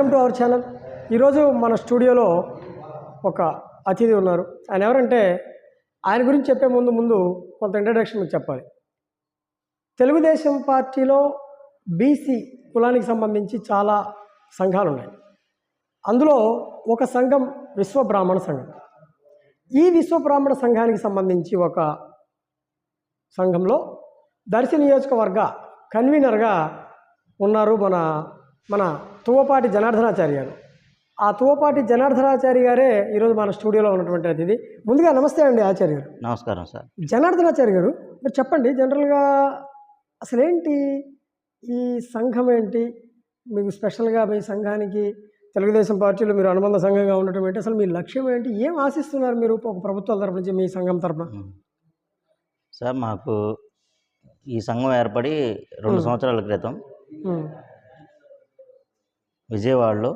Channel. ఈరోజు మన స్టూడియోలో ఒక అతిథి ఉన్నారు. ఆయన ఎవరంటే ఆయన గురించి చెప్పే ముందు ముందు కొంత ఇంట్రడక్షన్ చెప్పాలి. తెలుగుదేశం పార్టీలో బీసీ కులానికి సంబంధించి చాలా సంఘాలు ఉన్నాయి అందులో ఒక సంఘం విశ్వ బ్రాహ్మణ సంఘం. ఈ విశ్వ బ్రాహ్మణ సంఘానికి సంబంధించి ఒక సంఘంలో దర్శి నియోజకవర్గ కన్వీనర్గా ఉన్నారు మన మన తువ్వపాటి జనార్దనాచారి గారు ఆ తువ్వపాటి జనార్దనాచారి గారే ఈరోజు మన స్టూడియోలో ఉన్నటువంటి అతిథి. ముందుగా నమస్తే అండి ఆచార్య గారు నమస్కారం సార్. జనార్దనాచారి గారు మీరు చెప్పండి జనరల్గా అసలేంటి ఈ సంఘం ఏంటి? మీకు స్పెషల్గా మీ సంఘానికి తెలుగుదేశం పార్టీలో మీరు అనుబంధ సంఘంగా ఉండటం ఏంటి? అసలు మీ లక్ష్యం ఏంటి? ఏం ఆశిస్తున్నారు మీరు ఒక ప్రభుత్వాల తరపు నుంచి మీ సంఘం తరపున. సార్ మాకు ఈ సంఘం ఏర్పడి రెండు సంవత్సరాల క్రితం విజయవాడలో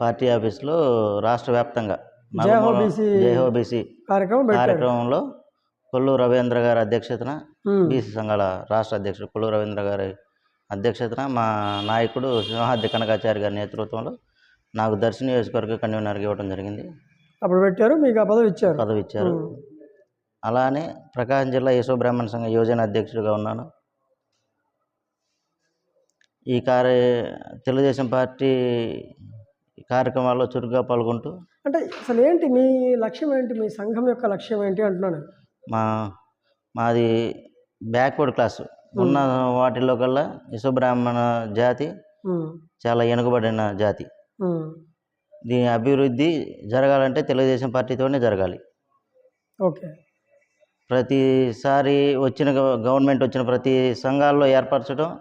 పార్టీ ఆఫీస్లో రాష్ట్ర వ్యాప్తంగా కార్యక్రమంలో కొల్లు రవీంద్ర గారి అధ్యక్షతన బీసీ సంఘాల రాష్ట్ర అధ్యక్షుడు కొల్లు రవీంద్ర గారి అధ్యక్షతన మా నాయకుడు సింహాద్రి కనకాచారి గారి నేతృత్వంలో నాకు దర్శన నియోజకవర్గ కన్వీనర్గా ఇవ్వడం జరిగింది. అప్పుడు పెట్టారు మీకు ఆ పదవి ఇచ్చారు. పదవి ఇచ్చారు. అలానే ప్రకాశం జిల్లా యశో బ్రాహ్మణ సంఘ యోజన అధ్యక్షుడిగా ఉన్నాను. ఈ కార్య తెలుగుదేశం పార్టీ కార్యక్రమాల్లో చురుగ్గా పాల్గొంటూ అంటే అసలు ఏంటి మీ లక్ష్యం ఏంటి? మీ సంఘం యొక్క లక్ష్యం ఏంటి అంటున్నాను నేను. మా మాది బ్యాక్వర్డ్ క్లాస్. ఉన్న వాటిల్లో కల్లా యశో బ్రాహ్మణ జాతి చాలా వెనుకబడిన జాతి. దీని అభివృద్ధి జరగాలంటే తెలుగుదేశం పార్టీతోనే జరగాలి. ఓకే. ప్రతిసారి వచ్చిన గవ- గవర్నమెంట్ వచ్చిన ప్రతి సంఘాల్లో ఏర్పరచడం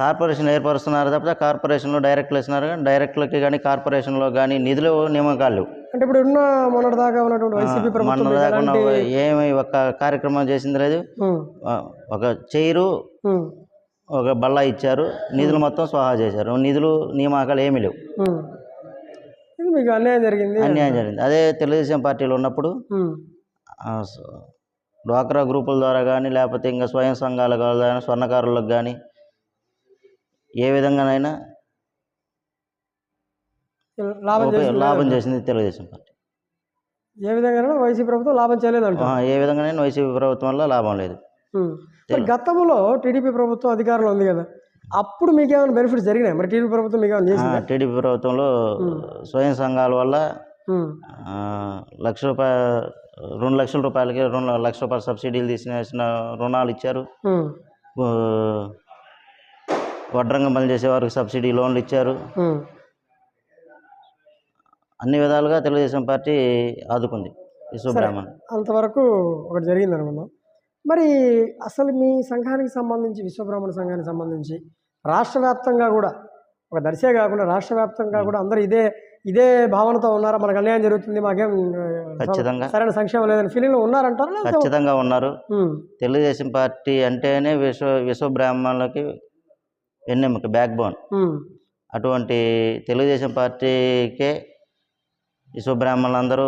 కార్పొరేషన్ ఏర్పరుస్తున్నారు తప్ప కార్పొరేషన్లో డైరెక్ట్లు ఇస్తున్నారు కానీ డైరెక్ట్లకి కానీ కార్పొరేషన్లో కానీ నిధులు నియామకాలు. అంటే ఇప్పుడు ఉన్న మొన్నటి దాకా ఉన్నటువంటి వైసీపీ ప్రభుత్వం మొన్న మీకు దాకా ఉన్న ఏమి ఒక కార్యక్రమం చేసింది లేదు. ఒక చైరు ఒక బల్ల ఇచ్చారు. నిధులు మొత్తం స్వాహా చేశారు. నిధులు నియామకాలు ఏమీ లేవు. మీకు అన్యాయం జరిగింది అన్యాయం జరిగింది. అదే తెలుగుదేశం పార్టీలో ఉన్నప్పుడు డ్వాక్రా గ్రూపుల ద్వారా కానీ లేకపోతే ఇంకా స్వయం సంఘాల కానీ స్వర్ణకారులకు కానీ ఏ విధంగానైనా లాభం చేసింది తెలుగుదేశం పార్టీ. ఏ విధంగా వైసీపీ ప్రభుత్వం లాభం చేయలేదంట. ఏ విధంగానైనా వైసీపీ ప్రభుత్వం వల్ల లాభం లేదు. గతంలో టీడీపీ ప్రభుత్వం అధికారంలో ఉంది కదా అప్పుడు మీకు ఏమైనా బెనిఫిట్స్ జరిగినాయి? మరి టీడీపీ ప్రభుత్వం మీకు ఏమైనా టీడీపీ ప్రభుత్వంలో స్వయం సంఘాల వల్ల లక్ష రూపాయ రెండు లక్షల రూపాయలకి రెండు లక్ష రూపాయల సబ్సిడీలు తీసిన రుణాలు ఇచ్చారు. వడ్రంగం పని చేసే వారికి సబ్సిడీ లోన్లు ఇచ్చారు. అన్ని విధాలుగా తెలుగుదేశం పార్టీ ఆదుకుంది. విశ్వబ్రాహ్మణ్ అంతవరకు ఒకటి జరిగింది అనుకుందాం. మరి అసలు మీ సంఘానికి సంబంధించి విశ్వబ్రాహ్మణ సంఘానికి సంబంధించి రాష్ట్ర వ్యాప్తంగా కూడా ఒక దర్శే కాకుండా రాష్ట్ర వ్యాప్తంగా కూడా అందరూ ఇదే ఇదే భావనతో ఉన్నారా? మనకు అన్యాయం జరుగుతుంది మాకేం ఖచ్చితంగా. సరైన సంక్షేమం లేదని ఫీలింగ్లో ఉన్నారంటారా? ఖచ్చితంగా ఉన్నారు. తెలుగుదేశం పార్టీ అంటేనే విశ్వ విశ్వబ్రాహ్మణులకి వెన్నెముక బ్యాక్ బోన్ అటువంటి తెలుగుదేశం పార్టీకే విశ్వబ్రాహ్మణులందరూ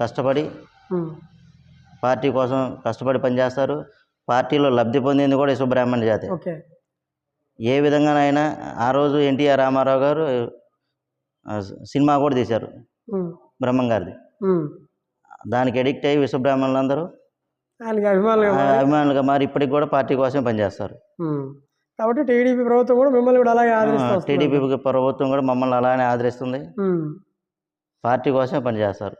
కష్టపడి పార్టీ కోసం కష్టపడి పనిచేస్తారు. పార్టీలో లబ్ధి పొందింది కూడా విశ్వబ్రాహ్మణ జాతి. ఏ విధంగానైనా ఆ రోజు ఎన్టీఆర్ రామారావు గారు సినిమా కూడా తీశారు. ఉమ్, బ్రహ్మం గారిది. ఉమ్. దానికి అడిక్ట్ అయ్యి విశ్వబ్రాహ్మణులందరూ అభిమానులుగా మారి ఇప్పటికి కూడా పార్టీ కోసం పనిచేస్తారు. కాబట్టి టీడీపీ ప్రభుత్వం కూడా మిమ్మల్ని కూడా అలాగే ఆదరిస్తూ వస్తుంది. టీడీపీ ప్రభుత్వం కూడా మమ్మల్ని అలానే ఆదరిస్తుంది. పార్టీ కోసమే పనిచేస్తారు.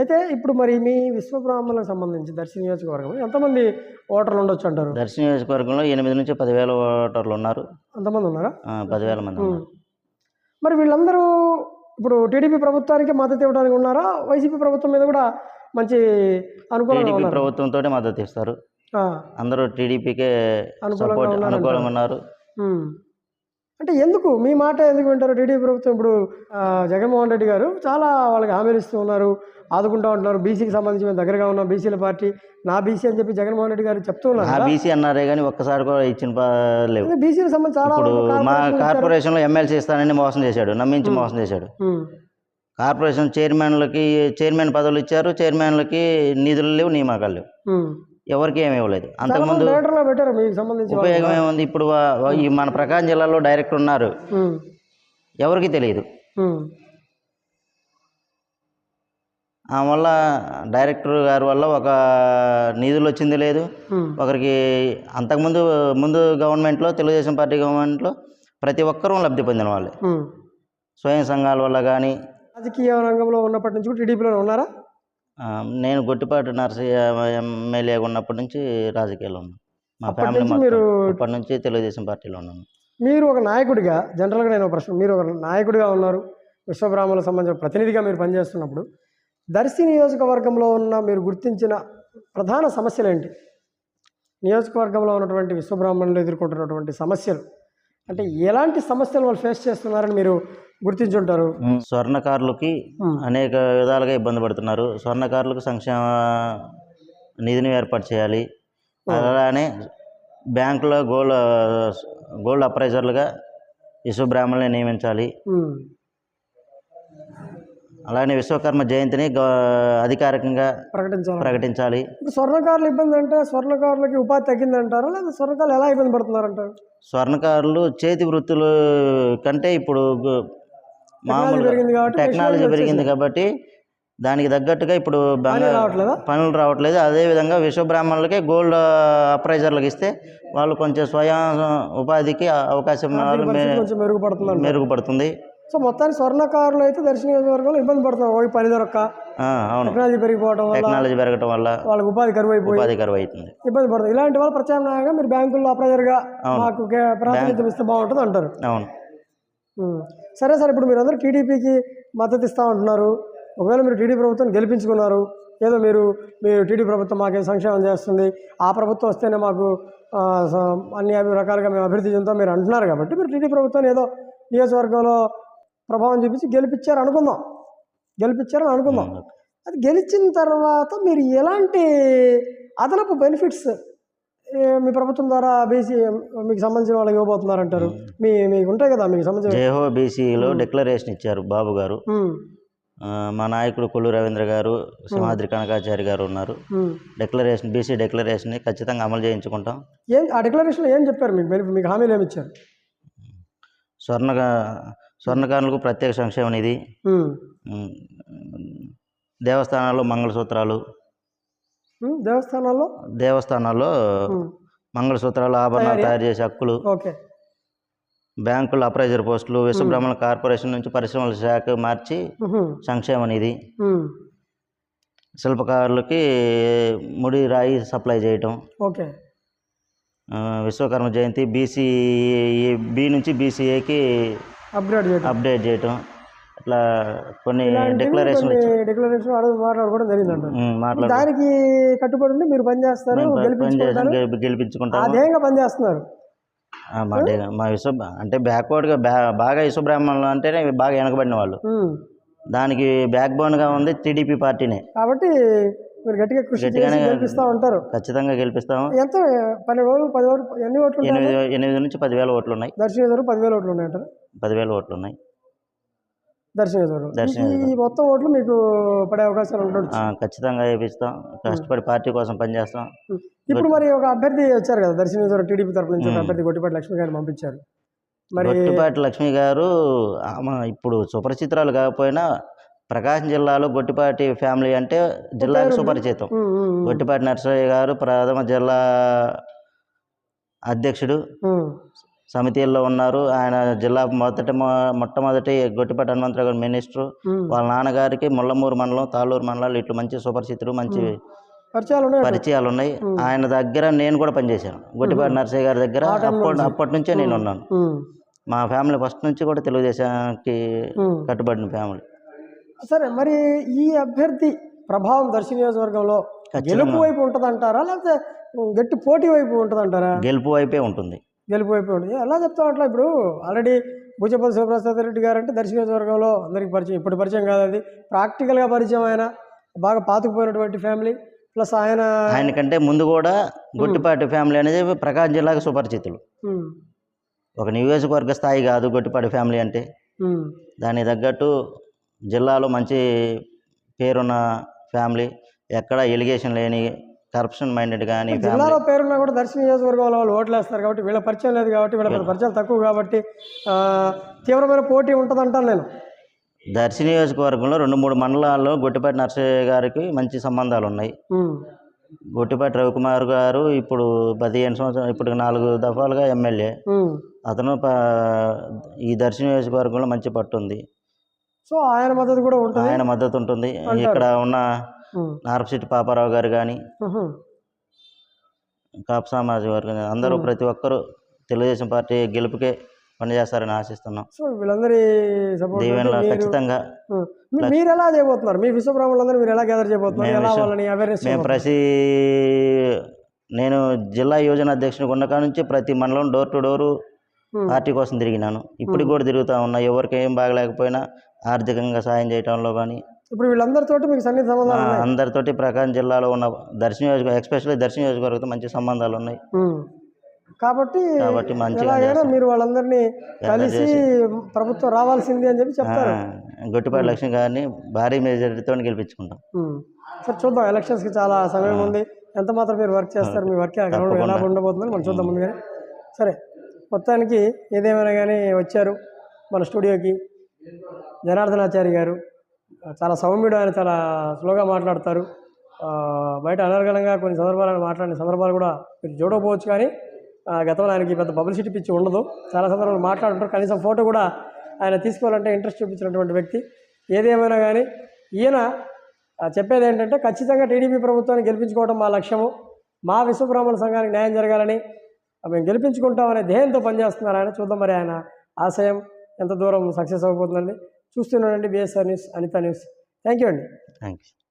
అయితే ఇప్పుడు మరి మీ విశ్వబ్రాహ్మణులకు సంబంధించి దర్శి నియోజకవర్గం ఎంతమంది ఓటర్లు ఉండొచ్చు అంటారు? దర్శన నియోజకవర్గంలో ఎనిమిది నుంచి పదివేల ఓటర్లు ఉన్నారు. అంతమంది ఉన్నారా? పదివేల మంది మరి వీళ్ళందరూ ఇప్పుడు టీడీపీ ప్రభుత్వానికి మద్దతు ఇవ్వడానికి ఉన్నారా? వైసీపీ ప్రభుత్వం మీద కూడా మంచి అనుకూలంగా ప్రభుత్వంతో మద్దతు ఇస్తారు. అందరూ టీడీపీకే సపోర్ట్. అనుకూలంగా ఉన్నారు అంటే ఎందుకు? మీ మాట ఎందుకు వింటారు? టీడీపీ ప్రభుత్వం ఇప్పుడు జగన్మోహన్ రెడ్డి గారు చాలా వాళ్ళకి హామీలు ఇస్తూ ఉన్నారు ఆదుకుంటూ ఉంటున్నారు. బీసీకి సంబంధించి మేము దగ్గరగా ఉన్నాం బీసీల పార్టీ నా బీసీ అని చెప్పి జగన్మోహన్ రెడ్డి గారు చెప్తూ ఉన్నారు. బీసీ అన్నారే కానీ ఒక్కసారి కూడా ఇచ్చిన లేవు. అంటే బీసీలకు సంబంధించి చాలా ఇప్పుడు మా కార్పొరేషన్లు ఎమ్మెల్సీ ఇస్తానని మోసం చేశాడు నమ్మించి మోసం చేశాడు. కార్పొరేషన్ చైర్మన్లకి చైర్మన్ పదవులు ఇచ్చారు చైర్మన్లకి నిధులు లేవు నియామకాలు లేవు. ఎవరికి ఏమీ ఇవ్వలేదు. అంతకుముందు పెట్టారు మీకు సంబంధించి. ఉపయోగం ఏముంది? ఇప్పుడు మన ప్రకాశం జిల్లాలో డైరెక్టర్ ఉన్నారు. ఎవరికీ తెలియదు. ఉమ్, ఆ వల్ల డైరెక్టర్ గారి వల్ల ఒక నిధులు వచ్చింది లేదు. ఒకరికి అంతకుముందు ముందు గవర్నమెంట్లో తెలుగుదేశం పార్టీ గవర్నమెంట్లో ప్రతి ఒక్కరూ లబ్ధి పొందిన వాళ్ళే. స్వయం సంఘాల వల్ల కానీ రాజకీయ రంగంలో ఉన్నప్పటి నుంచి కూడా టీడీపీలో ఉన్నారా? నేను గొట్టిపాటి నరసయ్య ఎమ్మెల్యేగా ఉన్నప్పటి నుంచి రాజకీయాల్లో ఉన్నాను. మా ఫ్యామిలీ మీరు- అప్పటి నుంచి తెలుగుదేశం పార్టీలో ఉన్నాను. మీరు ఒక నాయకుడిగా జనరల్గా నేను ఒక ప్రశ్న మీరు ఒక నాయకుడిగా ఉన్నారు విశ్వబ్రాహ్మణులకు సంబంధించిన ప్రతినిధిగా మీరు పనిచేస్తున్నప్పుడు దర్శి నియోజకవర్గంలో ఉన్న మీరు గుర్తించిన ప్రధాన సమస్యలు ఏంటి? నియోజకవర్గంలో ఉన్నటువంటి విశ్వబ్రాహ్మణులు ఎదుర్కొంటున్నటువంటి సమస్యలు అంటే ఎలాంటి సమస్యలు వాళ్ళు ఫేస్ చేస్తున్నారని మీరు గుర్తించుంటారు. స్వర్ణకారులకి అనేక విధాలుగా ఇబ్బంది పడుతున్నారు. స్వర్ణకారులకు సంక్షేమ నిధిని ఏర్పాటు చేయాలి. అలానే బ్యాంకులో గోల్డ్ గోల్డ్ అప్రైజర్లుగా విశ్వబ్రాహ్మణుల్ని నియమించాలి. ఉమ్, అలానే విశ్వకర్మ జయంతిని అధికారికంగా ప్రకటించాలి. ప్రకటించాలి. స్వర్ణకారుల ఇబ్బంది అంటే స్వర్ణకారులకి ఉపాధి తగ్గిందంటారా? లేదా స్వర్ణకారులు ఎలా ఇబ్బంది పడుతున్నారంటారు? స్వర్ణకారులు చేతి వృత్తులు కంటే ఇప్పుడు మామూలుగా టెక్నాలజీ పెరిగింది కాబట్టి దానికి తగ్గట్టుగా ఇప్పుడు పనులు రావట్లేదు. అదేవిధంగా విశ్వబ్రాహ్మణులకి గోల్డ్ అప్రైజర్లకు ఇస్తే వాళ్ళు కొంచెం స్వయం ఉపాధికి అవకాశం మెరుగుపడుతుంది మెరుగుపడుతుంది. సో మొత్తానికి స్వర్ణకారులు అయితే దర్శన ఇబ్బంది పడుతున్నారు ఓ పని దొరక్క. అవును. టెక్నాలజీ పెరిగిపోవడం వల్ల టెక్నాలజీ పెరగటం వల్ల వాళ్ళకి ఉపాధి కరువు అయిపోయి ఉపాధి కరువు అవుతుంది ఇబ్బంది పడుతుంది. ఇలాంటి వాళ్ళు ప్రత్యామ్నాయంగా మీరు బ్యాంకుల్లో అప్రైజర్గా. మాకు ప్రాతినిధ్యం ఇస్తే బాగుంటుంది అంటారు. అవును. సరే సార్ ఇప్పుడు మీరు అందరూ టీడీపీకి మద్దతు ఇస్తా ఉంటున్నారు. ఒకవేళ మీరు టీడీ ప్రభుత్వం గెలిపించుకున్నారు ఏదో మీరు మీరు టీడీ ప్రభుత్వం మాకేం సంక్షేమం చేస్తుంది ఆ ప్రభుత్వం వస్తేనే మాకు అన్ని రకాలుగా మేము అభివృద్ధి చెందుతాం మీరు అంటున్నారు కాబట్టి మీరు టీడీ ప్రభుత్వాన్ని ఏదో నియోజకవర్గంలో ప్రభావం చూపించి గెలిపించారు అనుకుందాం. గెలిపించారని అనుకుందాం. అది గెలిచిన తర్వాత మీరు ఎలాంటి అదనపు బెనిఫిట్స్ మీ ప్రభుత్వం ద్వారా బీసీ మీకు సంబంధించిన వాళ్ళకి ఇవ్వబోతున్నారంటారు. మీ మీకు ఉంటాయి కదా మీకు సంబంధించిన జేహో బీసీలో డిక్లరేషన్ ఇచ్చారు బాబు గారు. మా నాయకుడు కొల్లు రవీంద్ర గారు సింహాద్రి కనకాచారి గారు ఉన్నారు. డిక్లరేషన్ బీసీ డిక్లరేషన్ని ఖచ్చితంగా అమలు చేయించుకుంటాం. ఏం ఆ డిక్లరేషన్లో ఏం చెప్పారు మీకు? మీకు హామీలు ఏమి ఇచ్చారు? స్వర్ణ స్వర్ణకారులకు ప్రత్యేక సంక్షేమ నిధి దేవస్థానాల్లో మంగళసూత్రాలు. దేవస్థానాల్లో? దేవస్థానాల్లో మంగళసూత్రాలు ఆభరణాలు తయారీ- చేసే హక్కులు. ఓకే. బ్యాంకులు అప్రైజర్ పోస్టులు విశ్వబ్రహ్మణ కార్పొరేషన్ నుంచి పరిశ్రమల శాఖ మార్చి సంక్షేమ నిధి. శిల్పకారులకి ముడి రాయి సప్లై చేయటం. Okay. Vishwakarma Jayanti BC B నుంచి బీసీఏకి అప్గ్రేడ్ అప్డేట్ చేయటం. అట్లా కొన్ని డిక్లరేషన్ డిక్లరేషన్ మాట్లాడుకోవడం జరిగిందంటారు మాట్లాడు దానికి కట్టుబడి ఉండి మీరు పనిచేస్తారు గెలిపించుకుంటారు. అదేంగా పనిచేస్తున్నారు? మా విశ్వ అంటే బ్యాక్వర్డ్గా బ్యా బాగా విశ్వబ్రాహ్మణులు అంటేనే బాగా వెనకబడిన వాళ్ళు. దానికి బ్యాక్ బోన్గా ఉంది టీడీపీ పార్టీనే. కాబట్టి మీరు గట్టిగా కృషి గెలిపిస్తూ ఉంటారు. ఖచ్చితంగా గెలిపిస్తాము. ఎంత? పన్నెండు రోజులు పది రోజులు ఎన్ని ఓట్లు ఎనిమిది ఎనిమిది నుంచి పదివేల ఓట్లు ఉన్నాయి దర్శన పదివేల ఓట్లు ఉన్నాయంటారు. పదివేల ఓట్లు ఉన్నాయి దర్శన ఈ- మొత్తం ఓట్లు మీకు పడే అవకాశాలు ఉండొచ్చు. ఖచ్చితంగా వేపిస్తాం. కష్టపడి పార్టీ కోసం పనిచేస్తాం. ఇప్పుడు మరి ఒక అభ్యర్థి వచ్చారు కదా దర్శన టీడీపీ తరపు నుంచి అభ్యర్థి గొట్టిపాటి లక్ష్మి గారిని పంపించారు. మరి గొట్టిపాటి లక్ష్మి గారు ఆమె ఇప్పుడు సుపరిచితురాలు కాకపోయినా ప్రకాశం జిల్లాలో గొట్టిపాటి ఫ్యామిలీ అంటే జిల్లాకు సుపరిచితం. గొట్టిపాటి నరసయ్య గారు ప్రథమ జిల్లా అధ్యక్షుడు. సమితిల్లో ఉన్నారు. ఆయన జిల్లా మొదటి మొట్టమొదటి గొట్టిపాటి హనుమంతరావు గారు మినిస్టరు. వాళ్ళ నాన్నగారికి ముళ్ళమూరు మండలం తాళ్ళూరు మండలాలు ఇట్లు మంచి సుపరిచితులు మంచి పరిచయాలు ఉన్నాయి పరిచయాలు ఉన్నాయి. ఆయన దగ్గర నేను కూడా పనిచేశాను. గొట్టిపాటి నరసయ్య గారి దగ్గర అప్పటి అప్పటి నుంచే నేను ఉన్నాను. మా ఫ్యామిలీ ఫస్ట్ నుంచి కూడా తెలుగుదేశానికి. కట్టుబడిన ఫ్యామిలీ. సరే మరి ఈ అభ్యర్థి ప్రభావం దర్శన నియోజకవర్గంలో గెలుపు వైపు ఉంటుందంటారా? లేకపోతే గట్టి పోటీ వైపు ఉంటుందంటారా? గెలుపు వైపే ఉంటుంది. గెలుపు వైపు ఉంటుంది ఎలా చెప్తా అట్లా ఇప్పుడు ఆల్రెడీ భూచపల్లి శివప్రసాద్ రెడ్డి గారు అంటే దర్శన నియోజకవర్గంలో అందరికీ పరిచయం ఇప్పుడు పరిచయం కాదు అది. ప్రాక్టికల్గా పరిచయం ఆయన. బాగా పాతుకుపోయినటువంటి ఫ్యామిలీ. ప్లస్ ఆయన ఆయన కంటే ముందు కూడా గొట్టిపాటి ఫ్యామిలీ అనేది ప్రకాశం జిల్లాకు సుపరిచితులు. ఒక నియోజకవర్గ స్థాయి కాదు గొట్టిపాటి ఫ్యామిలీ అంటే. దానికి తగ్గట్టు జిల్లాలో మంచి పేరున్న ఫ్యామిలీ. ఎక్కడ ఎలిగేషన్ లేని కరప్షన్ మైండెడ్ కానీ జిల్లాలో పేరున్నా కూడా దర్శన నియోజకవర్గంలో వాళ్ళు ఓట్లు వేస్తారు కాబట్టి వీళ్ళ పరిచయం లేదు కాబట్టి వీళ్ళ పెద్ద పరిచయాలు తక్కువ కాబట్టి తీవ్రమైన పోటీ ఉంటుందంటాను నేను. దర్శి నియోజకవర్గంలో రెండు మూడు మండలాల్లో గొట్టిపాటి నర్సయ్య గారికి మంచి సంబంధాలు ఉన్నాయి. గొట్టిపాటి రవికుమార్ గారు ఇప్పుడు పదిహేను సంవత్సరాలు ఇప్పుడు నాలుగు దఫాలుగా ఎమ్మెల్యే. అతను ఈ దర్శి నియోజకవర్గంలో మంచి పట్టు ఉంది. సో ఆయన మద్దతు కూడా ఉంటుంది. ఆయన మద్దతు ఉంటుంది. ఇక్కడ ఉన్న నారపశెట్టి పాపారావు గారు కానీ. కాపు సామాజిక వర్గం అందరూ ప్రతి ఒక్కరూ తెలుగుదేశం పార్టీ గెలుపుకే పనిచేస్తారని ఆశిస్తున్నాం. సో వీళ్ళందరి సపోర్ట్ దీవెనలో మీరు ఖచ్చితంగా మీరు ఎలా చేయబోతున్నారు? మీ విశ్వబ్రాహ్మణులందరూ మీరు ఎలా గ్యాదర్ చేయబోతున్నారు? ఎలా వాళ్ళని అవేర్నెస్ మేము ప్రతి నేను జిల్లా యోజన అధ్యక్షునికి ఉన్న కాడ నుంచి ప్రతి మండలం డోర్ టు డోరు. పార్టీ కోసం తిరిగినాను. ఇప్పటికి కూడా తిరుగుతూ ఉన్నా ఎవరికి ఏం బాగలేకపోయినా ఆర్థికంగా సాయం చేయడంలో కానీ ఇప్పుడు వీళ్ళందరితోటి మీకు సన్నిహిత సంబంధాలు ఉన్నాయి. అందరితోటి ప్రకాశం జిల్లాలో ఉన్న దర్శన నియోజకవర్గం ఎస్పెషల్లీ దర్శన నియోజకవర్గంతో మంచి సంబంధాలు ఉన్నాయి. ఉమ్. కాబట్టి కాబట్టి మంచిగా ఎలాగైనా. మీరు వాళ్ళందరినీ కలిసి ప్రభుత్వం రావాల్సింది అని చెప్పి చెప్తారు. గొట్టిపాటి లక్ష్మి గారిని భారీ మెజారిటీతో గెలిపించుకుంటాం. ఉమ్. సరే చూద్దాం. ఎలక్షన్స్కి చాలా సమయం ఉంది. ఎంత మాత్రం మీరు వర్క్ చేస్తారు మీ వర్క్ గ్రౌండ్ ఎలా ఉండబోతుందని మనం చూద్దాం ముందుగానే. సరే మొత్తానికి ఏదేమైనా కానీ వచ్చారు మన స్టూడియోకి జనార్దనాచారి గారు. చాలా సౌమ్యుడు ఆయన చాలా స్లోగా మాట్లాడతారు. బయట అనర్గళంగా కొన్ని సందర్భాలను మాట్లాడిన సందర్భాలు కూడా మీరు చూడకపోవచ్చు కానీ గతంలో ఆయనకి పెద్ద పబ్లిసిటీ పిచ్చి ఉండదు. చాలా సందర్భాలు మాట్లాడుంటారు కనీసం ఫోటో కూడా ఆయన తీసుకోవాలంటే ఇంట్రెస్ట్ చూపించినటువంటి వ్యక్తి. ఏదేమైనా కానీ ఈయన చెప్పేది ఏంటంటే ఖచ్చితంగా టీడీపీ ప్రభుత్వాన్ని గెలిపించుకోవడం మా లక్ష్యము. మా విశ్వబ్రాహ్మణ సంఘానికి న్యాయం జరగాలని మేము గెలిపించుకుంటామనే ధ్యేయంతో పనిచేస్తున్నారు ఆయన. చూద్దాం మరి ఆయన ఆశయం ఎంత దూరం సక్సెస్ అవ్వబోతుందండి. చూస్తున్నానండి BSR news Anitha news. Thank you అండి. Thank you